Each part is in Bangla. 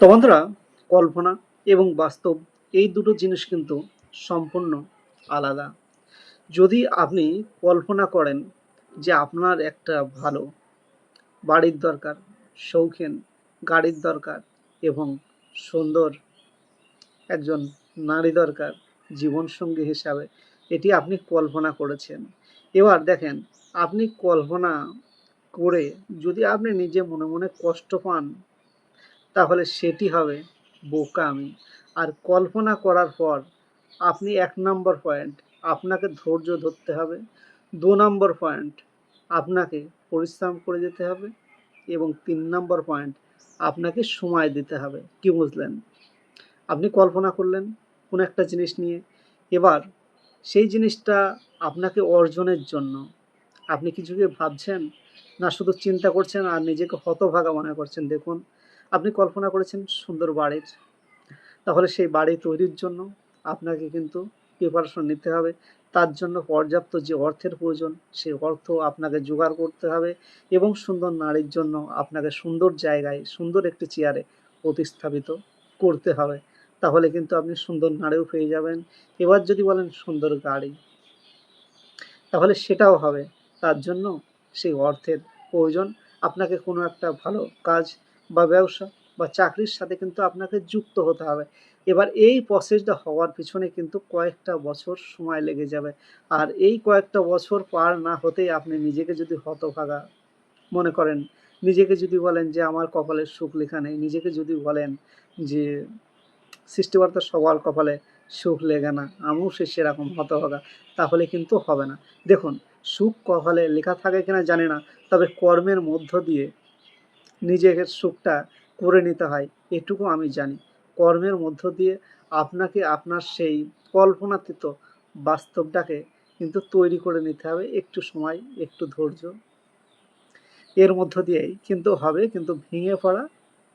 তো বন্ধুরা, কল্পনা এবং বাস্তব এই দুটো জিনিস কিন্তু সম্পূর্ণ আলাদা। যদি আপনি কল্পনা করেন যে আপনার একটা ভালো বাড়ির দরকার, শৌখিন গাড়ির দরকার এবং সুন্দর একজন নারী দরকার জীবনসঙ্গী হিসাবে এটি আপনি কল্পনা করেছেন। এবার দেখেন, আপনি কল্পনা করে যদি আপনি নিজে মনে মনে কষ্ট পান তাহলে সেটি হবে বোকামি আর কল্পনা করার পর আপনি এক নম্বর পয়েন্ট আপনাকে ধৈর্য ধরতে হবে। দু নম্বর পয়েন্ট আপনাকে পরিশ্রম করে যেতে হবে। এবং তিন নম্বর পয়েন্ট আপনাকে সময় দিতে হবে। কি বুঝলেন? আপনি কল্পনা করলেন কোনো একটা জিনিস নিয়ে। এবার সেই জিনিসটা আপনাকে অর্জনের জন্য। আপনি কিছুকে ভাবছেন? না, শুধু চিন্তা করছেন আর নিজেকে হতভাগা মনে করছেন? দেখুন আপনি কল্পনা করেছেন সুন্দর বাড়ির? তাহলে সেই বাড়ি তৈরির জন্য আপনাকে কিন্তু প্রিপারেশন নিতে হবে। তার জন্য পর্যাপ্ত যে অর্থের প্রয়োজন, সেই অর্থ আপনাকে জোগাড় করতে হবে এবং সুন্দর নারীর জন্য আপনাকে সুন্দর জায়গায়, সুন্দর একটি চেয়ারে প্রতিস্থাপিত করতে হবে। তাহলে কিন্তু আপনি সুন্দর নারীও পেয়ে যাবেন। এবার যদি বলেন সুন্দর গাড়ি, তাহলে সেটাও হবে। তার জন্য সেই অর্থের প্রয়োজন। আপনাকে কোনো একটা ভালো কাজ বা ব্যবসা বা চাকরির সাথে কিন্তু আপনাকে যুক্ত হতে হবে। এবার এই প্রসেসটা হওয়ার পিছনে কিন্তু কয়েকটা বছর সময় লেগে যাবে। আর এই কয়েকটা বছর পার না হতেই আপনি নিজেকে যদি হতভাগা মনে করেন, নিজেকে যদি বলেন যে আমার কপালের সুখ লেখা নেই, নিজেকে যদি বলেন যে সৃষ্টিকর্তা সবার কপালে সুখ লেগে না, আমিও সে সেরকম হতভাগা, তাহলে কিন্তু হবে না। দেখুন, সুখ কপালে লেখা থাকে কিনা জানি না, তবে কর্মের মধ্য দিয়ে নিজের সুখটা করে নিতে হয়, এটুকু আমি জানি। কর্মের মধ্য দিয়ে আপনাকে আপনার সেই কল্পনাতীত বাস্তবটাকে কিন্তু তৈরি করে নিতে হবে, একটু সময়, একটু ধৈর্য। এর মধ্য দিয়েই কিন্তু হবে, কিন্তু ভেঙে পড়া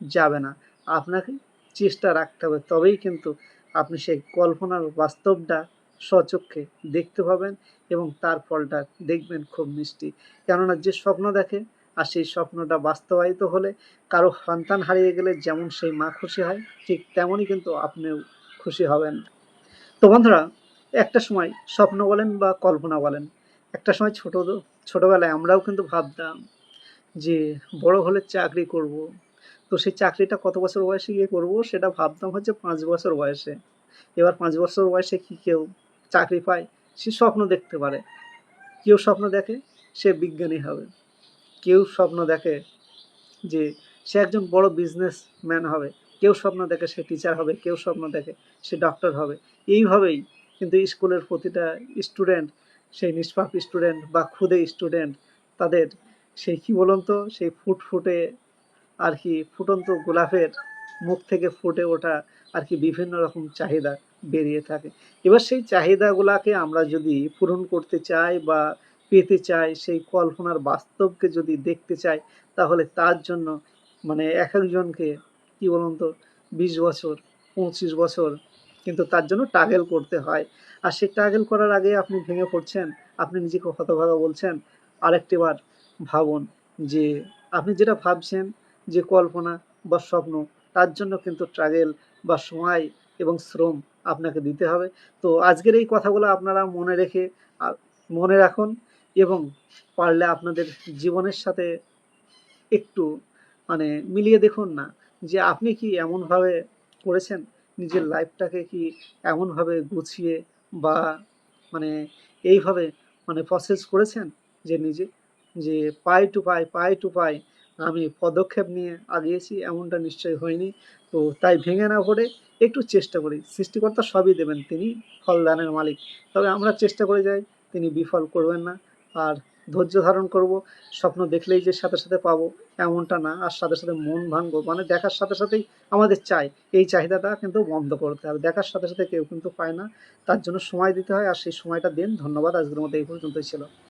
যাবে না। আপনাকে চেষ্টা রাখতে হবে, তবেই কিন্তু আপনি সেই কল্পনার বাস্তবটা স্বচক্ষে দেখতে পাবেন এবং তার ফলটা দেখবেন খুব মিষ্টি। কেননা যে স্বপ্ন দেখে আর সেই স্বপ্নটা বাস্তবায়িত হলে কারও সন্তান হারিয়ে গেলে যেমন সেই মা খুশি হয়, ঠিক তেমনই কিন্তু আপনিও খুশি হবেন। তো বন্ধুরা, একটা সময় স্বপ্ন বলেন বা কল্পনা বলেন, একটা সময় ছোট, ছোটোবেলায় আমরাও কিন্তু ভাবতাম যে বড় হলে চাকরি করব। তো সেই চাকরিটা কত বছর বয়সে গিয়ে করব সেটা ভাবতাম হচ্ছে পাঁচ বছর বয়সে। এবার পাঁচ বছর বয়সে কি কেউ চাকরি পায় সে স্বপ্ন দেখতে পারে। কেউ স্বপ্ন দেখে সে বিজ্ঞানী হবে। কেউ স্বপ্ন দেখে যে সে একজন বড় বিজনেসম্যান হবে। কেউ স্বপ্ন দেখে সে টিচার হবে, কেউ স্বপ্ন দেখে সে ডক্টর হবে। এইভাবেই কিন্তু স্কুলের প্রতিটা স্টুডেন্ট সেই নিষ্পাপ স্টুডেন্ট বা ক্ষুদে স্টুডেন্ট তাদের সেই কী বলুন তো, সেই ফুটফুটে আর কি ফুটন্ত গোলাপের মুখ থেকে ফুটে ওঠা আর কি বিভিন্ন রকম চাহিদা বেরিয়ে থাকে। এবার সেই চাহিদাগুলাকে আমরা যদি পূরণ করতে চাই বা পেতে চায়, সেই কল্পনার বাস্তবকে যদি দেখতে চায়, তাহলে তার জন্য মানে এক একজনকে কী বলুন তো, বিশ বছর, পঁচিশ বছর কিন্তু তার জন্য টাগেল করতে হয়। আর সেই টাগেল করার আগে আপনি ভেঙে পড়ছেন, আপনি নিজেকে হতভাগা বলছেন আরেকটিবার ভাবুন যে আপনি যেটা ভাবছেন, যে কল্পনা বা স্বপ্ন, তার জন্য কিন্তু ট্রাগেল বা সময় এবং শ্রম আপনাকে দিতে হবে। তো আজকের এই কথাগুলো আপনারা মনে রেখে মনে রাখুন। এবং পারলে আপনাদের জীবনের সাথে একটু মানে মিলিয়ে দেখুন না যে আপনি কি এমনভাবে করেছেন? নিজের লাইফটাকে কি এমনভাবে গুছিয়ে বা মানে এইভাবে মানে প্রসেস করেছেন যে নিজে? যে পাই টু পাই পাই টু পাই আমি পদক্ষেপ নিয়ে আগিয়েছি, এমনটা নিশ্চয়ই হয়নি। তো তাই ভেঙে না পড়ে একটু চেষ্টা করি। সৃষ্টিকর্তা সবই দেবেন, তিনি ফলদানের মালিক। তবে আমরা চেষ্টা করে যাই, তিনি বিফল করবেন না। আর ধৈর্য ধারণ করব, স্বপ্ন দেখলেই যে সাথে সাথে পাবো এমনটা না, আর সাথে সাথে মন ভাঙবো মানে দেখার সাথে সাথেই আমাদের চাই। এই চাহিদাটা কিন্তু বন্ধ করতে হবে। দেখার সাথে সাথে কেউ কিন্তু পায় না। তার জন্য সময় দিতে হয়, আর সেই সময়টা দিন। ধন্যবাদ। আজকের মধ্যে এই পর্যন্তই ছিল।